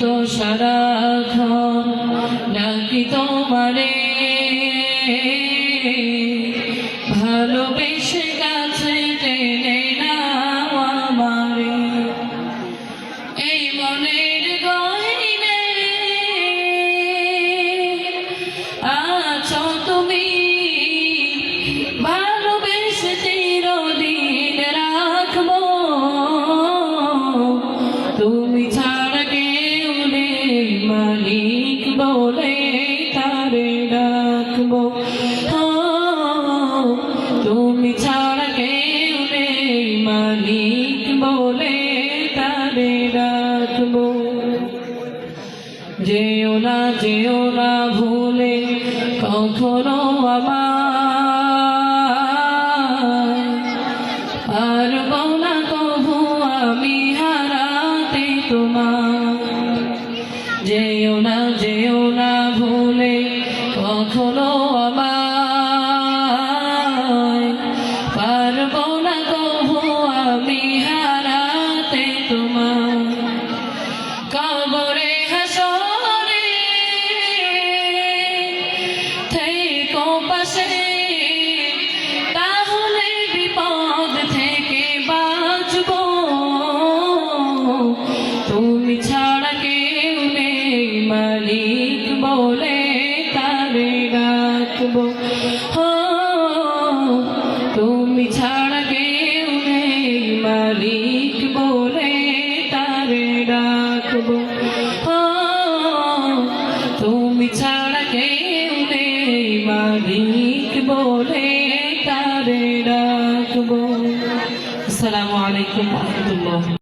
তো সারাক্ষণ ডাকি তোমারে ভালোবেসে মালিক বলে তারে ডাকবো। তুমি ছাড়া কেউ নেই, মালিক বলে তারে ডাকবো। যেও না যেও না ভুলে কখনো আমার পারব না কবু আমি হারাতে তোমার যেও না যেও না ভুলে, কখনো আমার পারব না কবু আমি হারাতে তোমার কবরে, হাসরে, থেকো পাশে। ডাকবো তুমি ছাড়া কেউ নেই, মালিক বলে তারে ডাকবো। তুমি ছাড়া কেউ নেই, মালিক বলে তারে ডাকবো। আসসালামু আলাইকুম রহমতুল্লাহ।